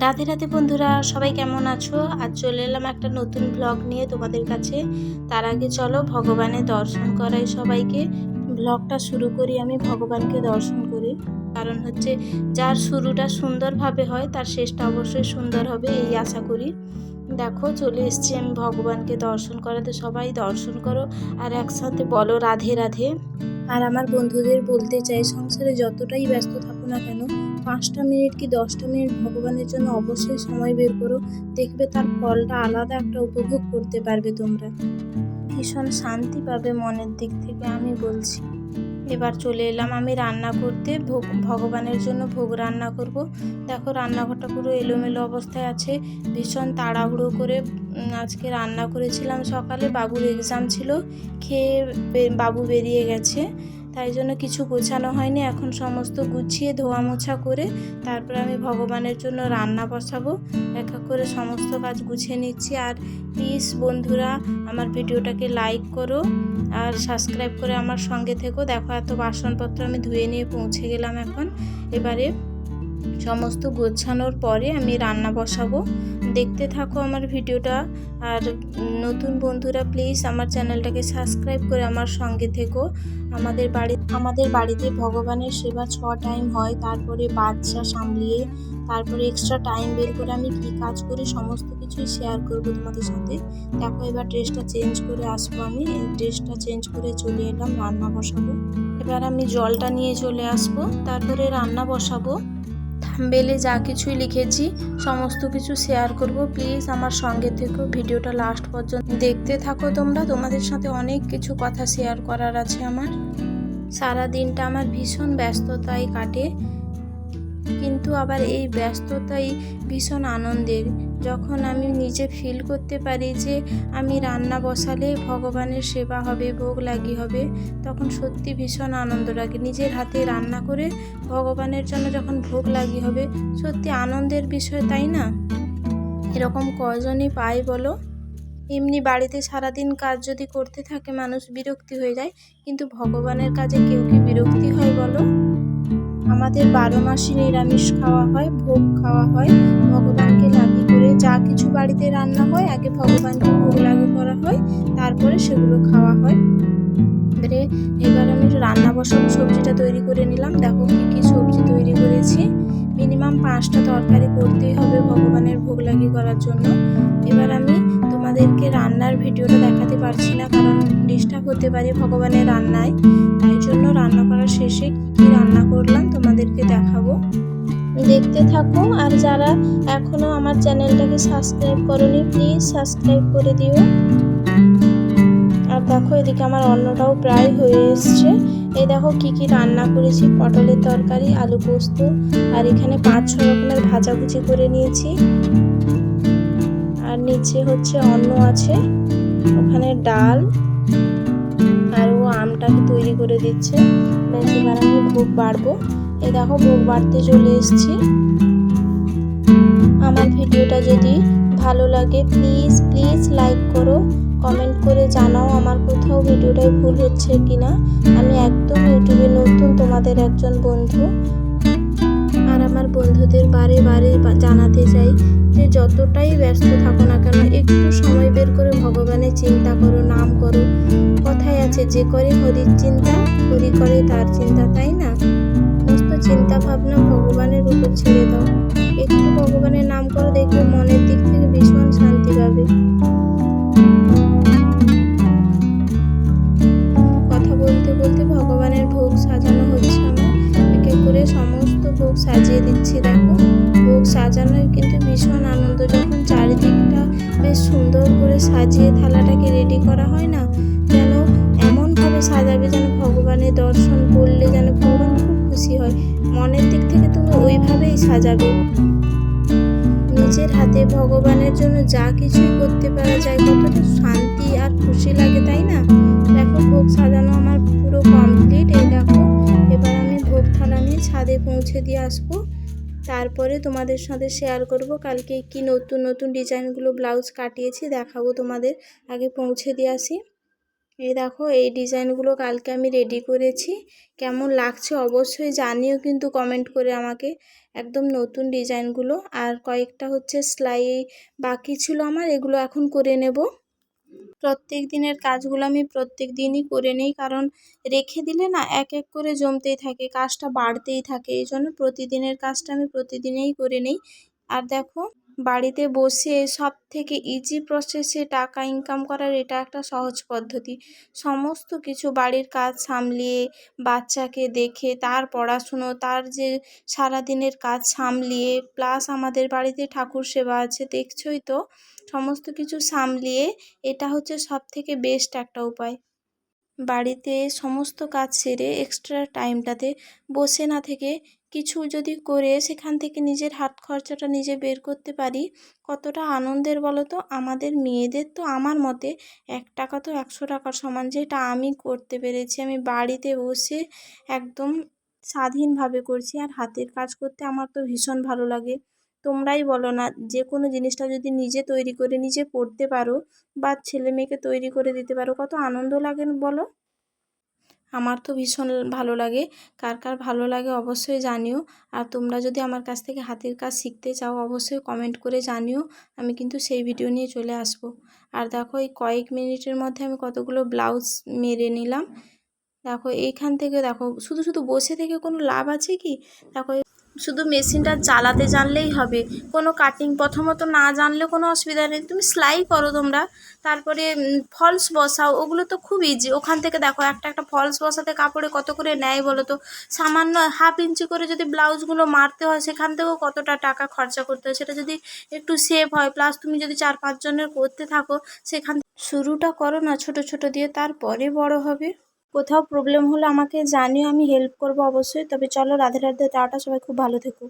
রাধে রাধে বন্ধুরা, সবাই কেমন আছো? আজ চলে এলাম একটা নতুন ব্লগ নিয়ে তোমাদের কাছে। তার আগে চলো ভগবানের দর্শন করাই সবাইকে। ব্লগটা শুরু করি আমি ভগবানকে দর্শন করি। কারণ হচ্ছে, যার শুরুটা সুন্দরভাবে হয়, তার শেষটা অবশ্যই সুন্দর হবে, এই আশা করি। দেখো, চলে এসেছি আমি ভগবানকে দর্শন করাতে। সবাই দর্শন করো আর একসাথে বলো রাধে রাধে। আর আমার বন্ধুদের বলতে চাই, সংসারে যতটাই ব্যস্ত থাকো না কেন, পাঁচটা মিনিট কি দশটা মিনিট ভগবানের জন্য অবশ্যই সময় বের করো। দেখবে তার ফলটা আলাদা একটা উপভোগ করতে পারবে তোমরা। ভীষণ শান্তি পাবে মনের দিক থেকে, আমি বলছি। এবার চলে এলাম আমি রান্না করতে। ভোগ, ভগবানের জন্য ভোগ রান্না করব। দেখো রান্নাঘরটা পুরো এলোমেলো অবস্থায় আছে। ভীষণ তাড়াহুড়ো করে আজকে রান্না করেছিলাম সকালে। বাবুর এক্সাম ছিল, খেয়ে বাবু বেরিয়ে গেছে। তাই জন্য কিছু গোছানো হয়নি। এখন সমস্ত গুছিয়ে ধোয়া মোছা করে তারপর আমি ভগবানের জন্য রান্না বসাবো। এক এক করে সমস্ত কাজ গুছিয়ে নিচ্ছি। আর প্লিজ বন্ধুরা, আমার ভিডিওটাকে লাইক করো আর সাবস্ক্রাইব করে আমার সঙ্গে থেকো। দেখো এত বাসনপত্র আমি ধুয়ে নিয়ে পৌঁছে গেলাম এখন। এবারে সমস্ত গোছানোর পরে আমি রান্না বসাবো। দেখতে থাকো আমার ভিডিওটা। আর নতুন বন্ধুরা প্লিজ আমার চ্যানেলটাকে সাবস্ক্রাইব করে আমার সঙ্গে থেকো। আমাদের বাড়ি, আমাদের বাড়িতে ভগবানের সেবা ছ টাইম হয়, তারপরে বাচ্চা সামলিয়ে, তারপরে এক্সট্রা টাইম বের করে আমি কী কাজ করি সমস্ত কিছুই শেয়ার করব তোমাদের সাথে। দেখো এবার ড্রেসটা চেঞ্জ করে আসব আমি। ড্রেসটা চেঞ্জ করে চলে এলাম, রান্না বসাবো। এবার আমি জলটা নিয়ে চলে আসব, তারপরে রান্না বসাবো। থাম্বেলে যা কিছুই লিখেছি, সমস্ত কিছু শেয়ার করব। প্লিজ আমার সঙ্গে থেকো ভিডিওটা লাস্ট পর্যন্ত দেখতে থাকো তোমরা। তোমাদের সাথে অনেক কিছু কথা শেয়ার করার আছে আমার। সারা দিনটা আমার ভীষণ ব্যস্ততায় কাটে। কিন্তু আবার এই ব্যস্ততাই ভীষণ আনন্দের। যখন আমি নিজে ফিল করতে পারি যে আমি রান্না বসালে ভগবানের সেবা হবে, ভোগ লাগি হবে, তখন সত্যি ভীষণ আনন্দ লাগে। নিজের হাতে রান্না করে ভগবানের জন্য যখন ভোগ লাগি হবে, সত্যি আনন্দের বিষয়, তাই না? এরকম কজনই পায় বলো? এমনি বাড়িতে সারাদিন কাজ যদি করতে থাকে, মানুষ বিরক্তি হয়ে যায়, কিন্তু ভগবানের কাজে কেউ কি বিরক্তি হয় বলো? আমাদের বারো মাসে নিরামিষ খাওয়া হয়, ভোগ খাওয়া হয়, ভগবানকে লাগি করে যা কিছু বাড়িতে রান্না হয়, আগে ভগবানকে ভোগ লাগি করা হয়, তারপরে সেগুলো খাওয়া হয়। এবারে এবার আমি রান্না বসাবো, সবজিটা তৈরি করে নিলাম। দেখো কী কী সবজি তৈরি করেছি। মিনিমাম পাঁচটা তরকারি করতেই হবে ভগবানের ভোগ লাগি করার জন্য। এবার আমি তোমাদেরকে রান্নার ভিডিওটা দেখাতে পারছি না, কারণ ডিস্টার্ব হতে পারি ভগবানের রান্নায়। রান্না করার শেষে কী রান্না করলাম তোমাদেরকে দেখাবো। দেখতে থাকো, আর যারা এখনও আমার চ্যানেলটাকে সাবস্ক্রাইব করনি, প্লিজ সাবস্ক্রাইব করে দিও। আর দেখো, এদিকে আমার অন্নটাও প্রায় হয়ে এসছে। এই দেখো, কি কি রান্না করেছি। পটলের তরকারি, আলু পোস্ত, আর এখানে পাঁচ ছ রকমের ভাজাভুজি করে নিয়েছি। আর নিচে হচ্ছে অন্ন আছে, ওখানে ডাল আমটাকে তৈরি করে দিচ্ছে। ব্যাস, এবার ভোগ বাড়বো। এই দেখো, ভোগ বাড়তে চলে এসেছি। আমার ভিডিওটা যদি ভালো লাগে প্লিজ প্লিজ লাইক করো। কমেন্ট করে জানাও আমার কোথাও ভিডিওটায় ভুল হচ্ছে কিনা। আমি একদম ইউটিউবে নতুন তোমাদের একজন বন্ধু। আর আমার বন্ধুদের বারে বারে জানাতে চাই যে যতটাই ব্যস্ত থাকো না কেন, একটু সময় বের করে ভগবানের চিন্তা করো, নাম করো। কথায় আছে, যে করে হরির চিন্তা, হরি করে তার চিন্তা তাই না? সমস্ত চিন্তা ভাবনা ভগবানের উপর ছেড়ে দাও। একটু ভগবানের নাম করো, দেখবে মনের দিক থেকে ভীষণ শান্তি পাবে। কথা বলতে বলতে ভগবানের ভোগ সাজানো হচ্ছে আমার। করে সমস্ত ভোগ সাজিয়ে দিচ্ছি, দেখো। ভোগ সাজানোর কিন্তু ভীষণ আনন্দ। যখন চারিদিকটা বেশ সুন্দর করে সাজিয়ে থালাটাকে রেডি করা হয় না, যেন এমনভাবে সাজাবে যেন ভগবানের দর্শন করলে যেন ভগবান খুব খুশি হয়। মনের দিক থেকে তুমি ওইভাবেই সাজাবে। নিজের হাতে ভগবানের জন্য যা কিছুই করতে পারা যায়, কতটা শান্তি আর খুশি লাগে, তাই না? দেখো, ভোগ সাজানো আমার পুরো কমপ্লিট এই দেখো, এবার আমি ভোগ থালা নিয়ে ছাদে পৌঁছে দিয়ে আসব। তারপরে তোমাদের সাথে শেয়ার করব। কালকে কি নতুন নতুন ডিজাইনগুলো ব্লাউজ কাটিয়েছি, দেখাবো তোমাদের। আগে পৌঁছে দিয়ে আসি। এই দেখো, এই ডিজাইনগুলো কালকে আমি রেডি করেছি। কেমন লাগছে অবশ্যই জানিও কিন্তু কমেন্ট করে আমাকে। একদম নতুন ডিজাইনগুলো। আর কয়েকটা হচ্ছে সেলাই বাকি ছিল আমার, এগুলো এখন করে নেব। প্রত্যেক দিনের কাজগুলো আমি প্রত্যেক দিনই করে নিই, কারণ রেখে দিলে না এক এক করে জমতেই থাকে, কাজটা বাড়তেই থাকে। এই জন্য প্রতিদিনের কাজটা আমি প্রতিদিনেই করে নিই। আর দেখো বাড়িতে বসে সব থেকে ইজি প্রসেসে টাকা ইনকাম করার এটা একটা সহজ পদ্ধতি। সমস্ত কিছু বাড়ির কাজ সামলিয়ে, বাচ্চাকে দেখে, তার পড়াশুনো, তার যে সারাদিনের কাজ সামলিয়ে প্লাস আমাদের বাড়িতে ঠাকুর সেবা আছে, দেখছোই তো? সমস্ত কিছু সামলিয়ে এটা হচ্ছে সব থেকে বেস্ট একটা উপায়। বাড়িতে সমস্ত কাজ সেরে এক্সট্রা টাইমটাতে বসে না থেকে কিছু যদি করে সেখান থেকে নিজের হাত খরচাটা নিজে বের করতে পারি, কতটা আনন্দের বলো তো আমাদের মেয়েদের তো আমার মতে এক টাকা তো একশো টাকার সমান, যেটা আমি করতে পেরেছি, আমি বাড়িতে বসে একদম স্বাধীনভাবে করছি আর হাতের কাজ করতে আমার তো ভীষণ ভালো লাগে। তোমরাই বলো না যে কোনো জিনিসটা যদি নিজে তৈরি করে নিজে পড়তে পারো বা ছেলে মেয়েকে তৈরি করে দিতে পারো, কত আনন্দ লাগে বলো? আমার তো ভীষণ ভালো লাগে। কার কার ভালো লাগে অবশ্যই জানিও। আর তোমরা যদি আমার কাছ থেকে হাতের কাজ শিখতে চাও, অবশ্যই কমেন্ট করে জানিও। আমি কিন্তু সেই ভিডিও নিয়ে চলে আসব। আর দেখো, এই কয়েক মিনিটের মধ্যে আমি কতগুলো ব্লাউজ মেরে নিলাম। দেখো, এইখান থেকে দেখো, শুধু শুধু বসে থেকে কোনো লাভ আছে কি? দেখো শুধু মেশিনটা চালাতে জানলেই হবে। কোনো কাটিং প্রথমত না জানলে কোনো অসুবিধা নেই। তুমি সেলাই করো তোমরা। তারপরে ফলস বসাও। ওগুলো তো খুব ইজি ওখান থেকে দেখো, একটা একটা ফলস বসাতে কাপড়ে কত করে নেয় বলো তো? সামান্য হাফ ইঞ্চি করে যদি ব্লাউজগুলো মারতে হয়, সেখান থেকেও কতটা টাকা খরচা করতে হয়? সেটা যদি একটু সেভ হয় প্লাস তুমি যদি চার পাঁচজনের করতে থাকো, সেখান শুরুটা করো না ছোট ছোট দিয়ে, তারপরে বড় হবে। কোথাও প্রবলেম হলে আমাকে জানিও, আমি হেল্প করব অবশ্যই। তবে চলো রাধে রাধে, টাটা, সবাই খুব ভালো থেকো।